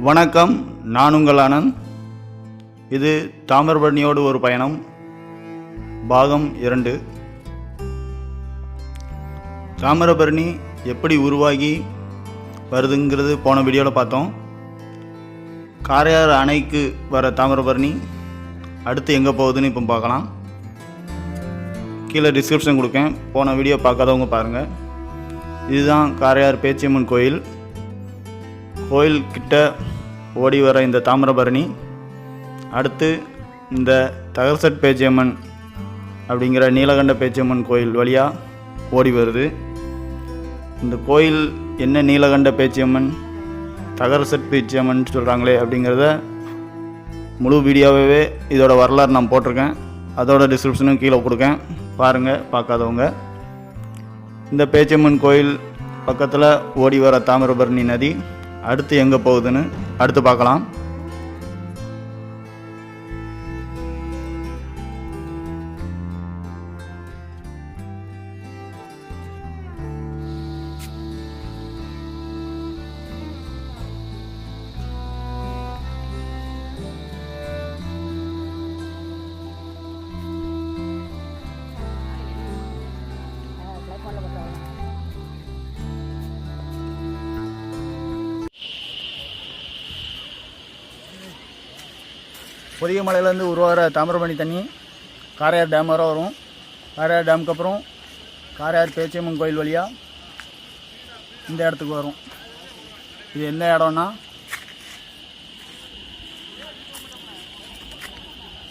வணக்கம் நான் உங்கள் ஆனந்த் இது தாமிரபரணியோடு ஒரு பயணம். பாகம் இரண்டு. தாமிரபரணி எப்படி உருவாகி வருதுங்கிறது போன வீடியோவில் பார்த்தோம். காரையார் அணைக்கு வர தாமிரபரணி அடுத்து எங்கே போகுதுன்னு இப்போ பார்க்கலாம். கீழே டிஸ்கிரிப்ஷன் கொடுக்கேன். போன வீடியோ பார்க்காதவங்க பாருங்கள் இதுதான் காரையார் பேச்சியம்மன் கோயில். கோயில் கிட்ட ஓடி வர இந்த தாமிரபரணி அடுத்து இந்த தகர்சட் பேச்சியம்மன் அப்படிங்கிற நீலகண்ட பேச்சியம்மன் கோயில் வழியாக ஓடி வருது. இந்த கோயில் என்ன நீலகண்ட பேச்சியம்மன் தகரசட் பேச்சியம்மன் சொல்கிறாங்களே அப்படிங்கிறத முழு வீடியோவே இதோட வரலாறு நான் போட்டிருக்கேன். அதோட டிஸ்கிரிப்ஷனும் கீழே கொடுக்கேன். பாருங்கள் பார்க்காதவங்க. இந்த பேச்சியம்மன் கோயில் பக்கத்தில் ஓடி வர தாமிரபரணி நதி அடுத்து எங்கே போகுதுன்னு அடுத்து பார்க்கலாம். புதிய மலையிலேருந்து உருவாகிற தாமிரபரணி தண்ணி காரையார் டேம் வரை வரும். காரையார் டேமுக்கு அப்புறம் காரையார் பேச்சியம்மன் கோயில் வழியாக இந்த இடத்துக்கு வரும். இது என்ன இடம்னா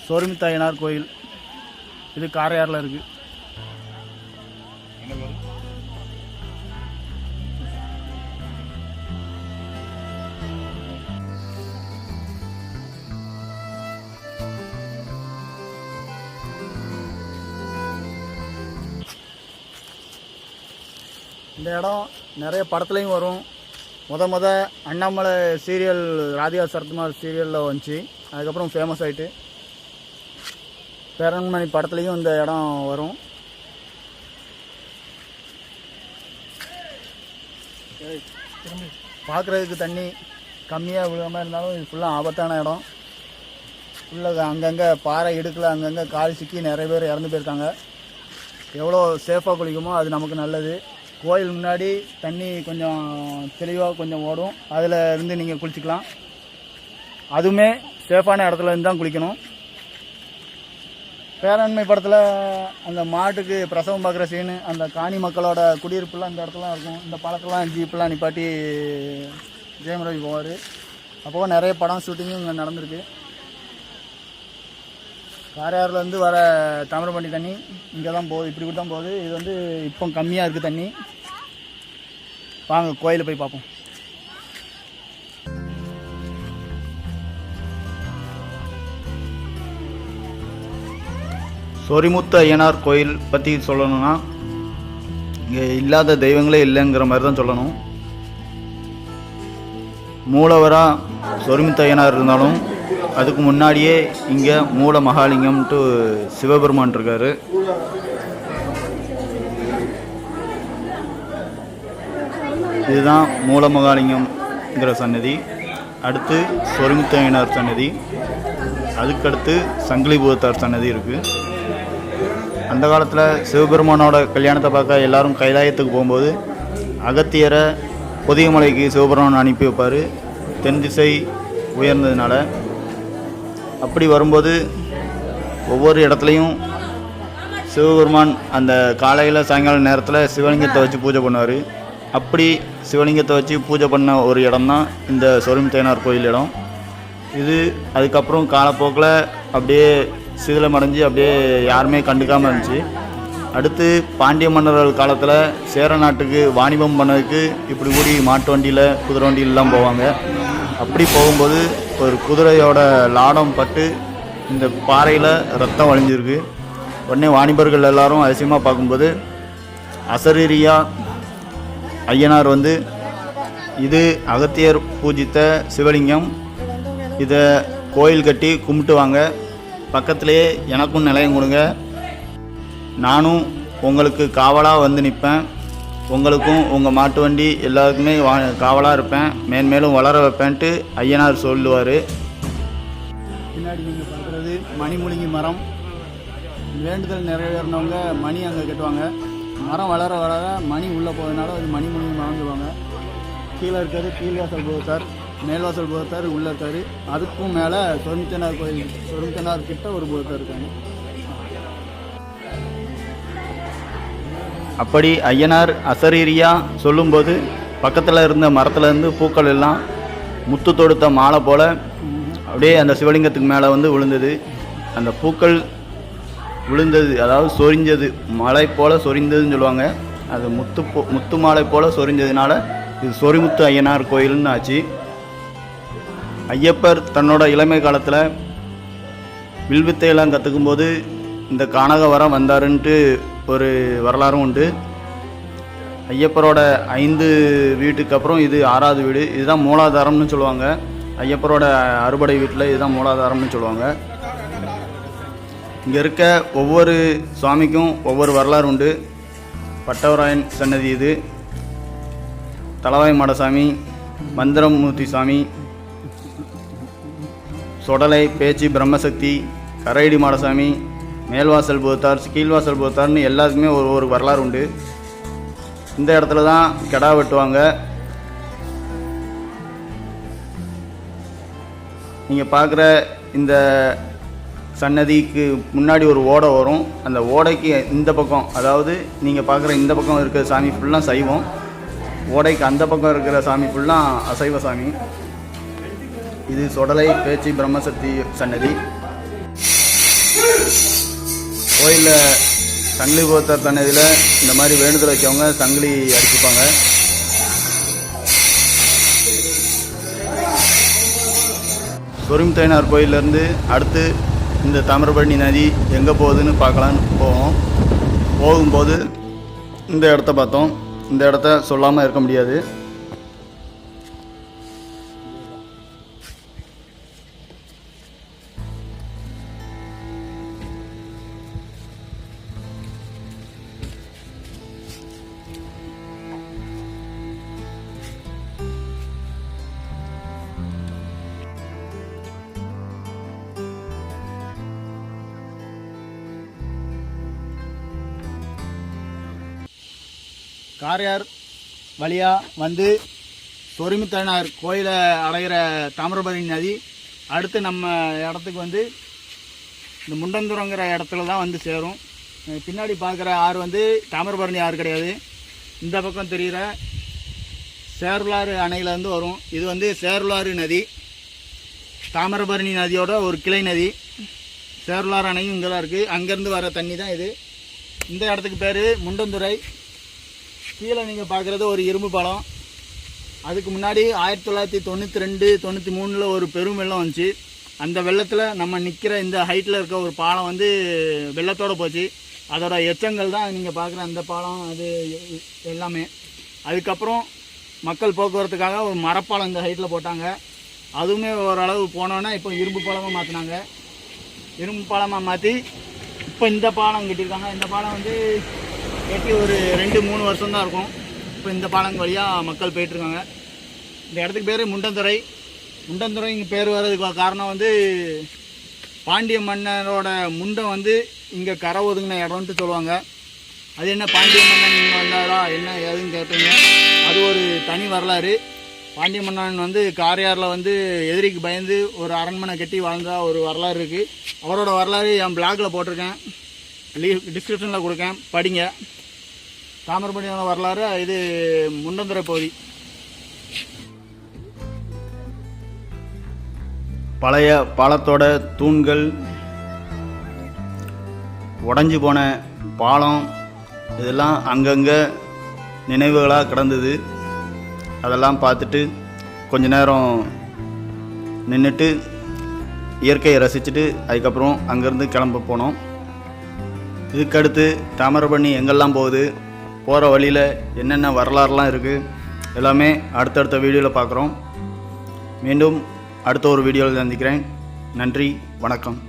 சோர்மித்தாயனார் கோயில். இது காரையாரில் இருக்குது இந்த இடம் நிறைய படத்துலையும் வரும். முத முத அண்ணாமலை சீரியல் ராதிகா சரத்குமார் சீரியலில் வந்துச்சு. அதுக்கப்புறம் ஃபேமஸ் ஆகிட்டு பேரன்மணி படத்துலையும் இந்த இடம் வரும். பார்க்குறதுக்கு தண்ணி கம்மியாக விழுகாமல் இருந்தாலும் இது ஃபுல்லாக ஆபத்தான இடம். ஃபுல்லாக அங்கங்கே பாறை இடுக்கில் அங்கங்கே கால் சிக்கி நிறைய பேர் இறந்து போயிருக்காங்க. எவ்வளோ சேஃபாக குளிக்குமோ அது நமக்கு நல்லது. கோயில் முன்னாடி தண்ணி கொஞ்சம் தெளிவாக கொஞ்சம் ஓடும். அதில் இருந்து நீங்கள் குளிச்சுக்கலாம். அதுவுமே சேஃபான இடத்துல இருந்து தான் குளிக்கணும். பேரண்மை படத்தில் அந்த மாட்டுக்கு பிரசவம் பார்க்குற சீனு அந்த காணி மக்களோட குடியிருப்புலாம் இந்த இடத்துலாம் இருக்கும். இந்த பழக்கெல்லாம் ஜீப்லாம் நிப்பாட்டி ஜெயம் ரவி போவார். அப்போ நிறைய படம் ஷூட்டிங்கும் இங்கே நடந்திருக்கு. காரையாறுலேருந்து வர தாமிரபரணி தண்ணி இங்கே தான் போகுது இப்படி தான் போகுது. இது வந்து இப்போ கம்மியாக இருக்குது தண்ணி. வாங்க கோயிலில் போய் பார்ப்போம். சொரிமுத்த ஐயனார் கோயில் பற்றி சொல்லணும்னா இங்கே இல்லாத தெய்வங்களே இல்லைங்கிற மாதிரி தான் சொல்லணும். மூலவராக சொரிமுத்த ஐயனார் இருந்தாலும் அதுக்கு முன்னாடியே இங்கே மூல மகாலிங்கம்ட்டு சிவபெருமான் இருக்காரு. இதுதான் மூல மகாலிங்கம்ங்கிற சன்னதி. அடுத்து சொரிமுத்தையனார் சன்னதி. அதுக்கடுத்து சங்கிலிபுரத்தார் சன்னதி இருக்குது அந்த காலத்தில் சிவபெருமானோட கல்யாணத்தை பார்க்க எல்லாரும் கைலாயத்துக்கு போகும்போது அகத்தியரை பொதியமலைக்கு சிவபெருமான் அனுப்பி வைப்பார். தென் திசை உயர்ந்ததுனால அப்படி வரும்போது ஒவ்வொரு இடத்துலையும் சிவபெருமான் அந்த காலையில் சாயங்கால நேரத்தில் சிவலிங்கத்தை வச்சு பூஜை பண்ணுவார். அப்படி சிவலிங்கத்தை வச்சு பூஜை பண்ண ஒரு இடம் தான் இந்த சொரிமுத்தையனார் கோயில் இடம். இது அதுக்கப்புறம் காலப்போக்கில் அப்படியே சிதிலமடைஞ்சு அப்படியே யாருமே கண்டுக்காமல் இருந்துச்சு. அடுத்து பாண்டிய மன்னர்கள் காலத்தில் சேர நாட்டுக்கு வாணிபம் பண்ணதுக்கு இப்படி கூடி மாட்டு வண்டியில் குதிரை வண்டியிலலாம் போவாங்க. அப்படி போகும்போது ஒரு குதிரையோட லாடம் பட்டு இந்த பாறையில் ரத்தம் வழிஞ்சிருக்கு. உடனே வாணிபர்கள் எல்லாரும் அதிசயமாக பார்க்கும்போது அசரீரியா ஐயனார் வந்து இது அகத்தியர் பூஜித்த சிவலிங்கம். இதை கோயில் கட்டி கும்பிட்டு வாங்க. பக்கத்திலேயே எனக்கும் நிலையம் கொடுங்க. நானும் உங்களுக்கு காவலாக வந்து நிற்பேன் உங்களுக்கும் உங்கள் மாட்டு வண்டி எல்லாருக்குமே வா காவலாக இருப்பேன். மேன்மேலும் வளர வைப்பேன்ட்டு ஐயனார் சொல்லுவார். பின்னாடி நீங்கள் பார்க்குறது மணிமுழுங்கி மரம். வேண்டுதல் நிறைவேறினவங்க மணி அங்கே கட்டுவாங்க. மரம் வளர வளர மணி உள்ளே போகிறதுனால அது மணி முழுங்கி மரம் கீழே இருக்காரு கீழ்வாசல் போகத்தார் மேல்வாசல் போகத்தார் உள்ளே இருக்காரு. அதுக்கும் மேலே சொருமித்தனார் கோயில் சொருமித்தனார் கிட்ட ஒரு போகத்தார் இருக்காங்க. அப்படி ஐயனார் அசரீரியா சொல்லும்போது பக்கத்தில் இருந்த மரத்துலேருந்து பூக்கள் எல்லாம் முத்து தொடுத்த மாலை போல் அப்படியே அந்த சிவலிங்கத்துக்கு மேலே வந்து விழுந்தது. அந்த பூக்கள் விழுந்தது அதாவது சொரிஞ்சது. மலை போல் சொரிந்ததுன்னு சொல்லுவாங்க. அது முத்து போ- முத்து மாலை போல் சொரிஞ்சதுனால இது சொரிமுத்து ஐயனார் கோயில்னு ஆச்சு. ஐயப்பர் தன்னோட இளமை காலத்தில் வில்வித்தையெல்லாம் கற்றுக்கும்போது இந்த கானக வரம் வந்தாருன்ட்டு ஒரு வரலாறும் உண்டு. ஐயப்பரோட ஐந்து வீட்டுக்கு அப்புறம் இது ஆறாவது வீடு. இதுதான் மூலாதாரம்னு சொல்லுவாங்க. ஐயப்பரோட அறுபடை வீட்டில் இதுதான் மூலாதாரம்னு சொல்லுவாங்க. இங்கே இருக்க ஒவ்வொரு சுவாமிக்கும் ஒவ்வொரு வரலாறு உண்டு. பட்டவராயன் சன்னதி இது. தலவாய் மாடசாமி மந்திரமூர்த்தி சாமி சொடலை பேச்சு பிரம்மசக்தி கரையடி மாடசாமி மேல்வாசல் போத்தார் கீழ்வாசல் போத்தார்னு எல்லாத்துக்குமே ஒரு ஒரு வரலாறு உண்டு. இந்த இடத்துல தான் கெடா வெட்டுவாங்க. நீங்கள் பார்க்குற இந்த சன்னதிக்கு முன்னாடி ஒரு ஓடை வரும். அந்த ஓடைக்கு இந்த பக்கம் அதாவது நீங்கள் பார்க்குற இந்த பக்கம் இருக்கிற சாமி ஃபுல்லாக சைவம். ஓடைக்கு அந்த பக்கம் இருக்கிற சாமி ஃபுல்லாக அசைவ சாமி. இது சொடலை பேச்சு பிரம்மசக்தி சன்னதி. கோயிலில் சங்கிலி கோத்தர் தன்னதியில் இந்த மாதிரி வேண்டுதல் வைக்கவங்க சங்கிலி அடிச்சுப்பாங்க. சொரிமுத்தையனார் கோயிலேருந்து அடுத்து இந்த தாமிரபரணி நதி எங்கே போகுதுன்னு பார்க்கலான்னு போவோம். போகும்போது இந்த இடத்த பார்த்தோம். இந்த இடத்த சொல்லாமல் இருக்க முடியாது. காரையார் வழியாக வந்து சொரிமுத்தனார் கோயிலை அடைகிற தாமிரபரணி நதி அடுத்து நம்ம இடத்துக்கு வந்து இந்த முண்டந்துரங்கிற இடத்துல தான் வந்து சேரும். பின்னாடி பார்க்குற ஆறு வந்து தாமிரபரணி ஆறு கிடையாது. இந்த பக்கம் தெரிகிற சேருலாறு அணையிலேருந்து வரும். இது வந்து சேருலாறு நதி. தாமிரபரணி நதியோட ஒரு கிளை நதி. சேருலாறு அணையும் இங்கே தான் இருக்குது அங்கேருந்து வர தண்ணி தான் இது. இந்த இடத்துக்கு பேர் முண்டந்துறை கீழே நீங்கள் பார்க்குறது ஒரு இரும்பு பழம் அதுக்கு முன்னாடி ஆயிரத்தி தொள்ளாயிரத்தி தொண்ணூற்றி ரெண்டு தொண்ணூற்றி மூணில் ஒரு பெரும் வெள்ளம் வந்துச்சு. அந்த வெள்ளத்தில் நம்ம நிற்கிற இந்த ஹைட்டில் இருக்க ஒரு பாலம் வந்து வெள்ளத்தோடு போச்சு. அதோட எச்சங்கள் தான் நீங்கள் பார்க்குற அந்த பாலம் அது எல்லாமே. அதுக்கப்புறம் மக்கள் போக்குவரத்துக்காக ஒரு மரப்பாலம் இந்த ஹைட்டில் போட்டாங்க. அதுவுமே ஓரளவு போனோன்னா இப்போ இரும்பு பாலமாக மாற்றினாங்க இரும்பு பாலமாக மாற்றி இப்போ இந்த பாலம் கட்டியிருக்காங்க. இந்த பாலம் வந்து கட்டி ஒரு ரெண்டு மூணு வருஷம் தான் இருக்கும். இப்போ இந்த பாலங்க வழியாக மக்கள் போயிட்டுருக்காங்க. இந்த இடத்துக்கு பேர் முண்டந்துறை. முண்டந்துறை இங்கே பேர் வர்றதுக்கு காரணம் வந்து பாண்டிய மன்னரோட முண்டம் வந்து இங்கே கரை ஒதுங்கின இடம்ட்டு சொல்லுவாங்க. அது என்ன பாண்டிய மன்னன் இங்கே வந்தாரா? என்ன ஏதுன்னு கேட்பீங்க அது ஒரு தனி வரலாறு. பாண்டிய மன்னன் வந்து காரையாரில் வந்து எதிரிக்கு பயந்து ஒரு அரண்மனை கட்டி வாழ்ந்த ஒரு வரலாறு இருக்குது அவரோட வரலாறு என் பிளாக்ல போட்டிருக்கேன். லீவ் டிஸ்கிரிப்ஷனில் கொடுக்கேன். படிங்க. தாமிரபணியோட வரலாறு இது முண்டந்துறை பகுதி பழைய பாலத்தோட தூண்கள் உடஞ்சி போன பாலம் இதெல்லாம் அங்கங்கே நினைவுகளாக கிடந்தது. அதெல்லாம் பார்த்துட்டு கொஞ்ச நேரம் நின்றுட்டு இயற்கையை ரசிச்சுட்டு அதுக்கப்புறம் அங்கேருந்து கிளம்ப போனோம். இதுக்கடுத்து தாமிரபரணி எங்கெல்லாம் போகுது? போகிற வழியில் என்னென்ன வரலாறுலாம் இருக்குது எல்லாமே அடுத்தடுத்த வீடியோவில் பார்க்குறோம் மீண்டும் அடுத்த ஒரு வீடியோவில் சந்திக்கிறேன். நன்றி வணக்கம்.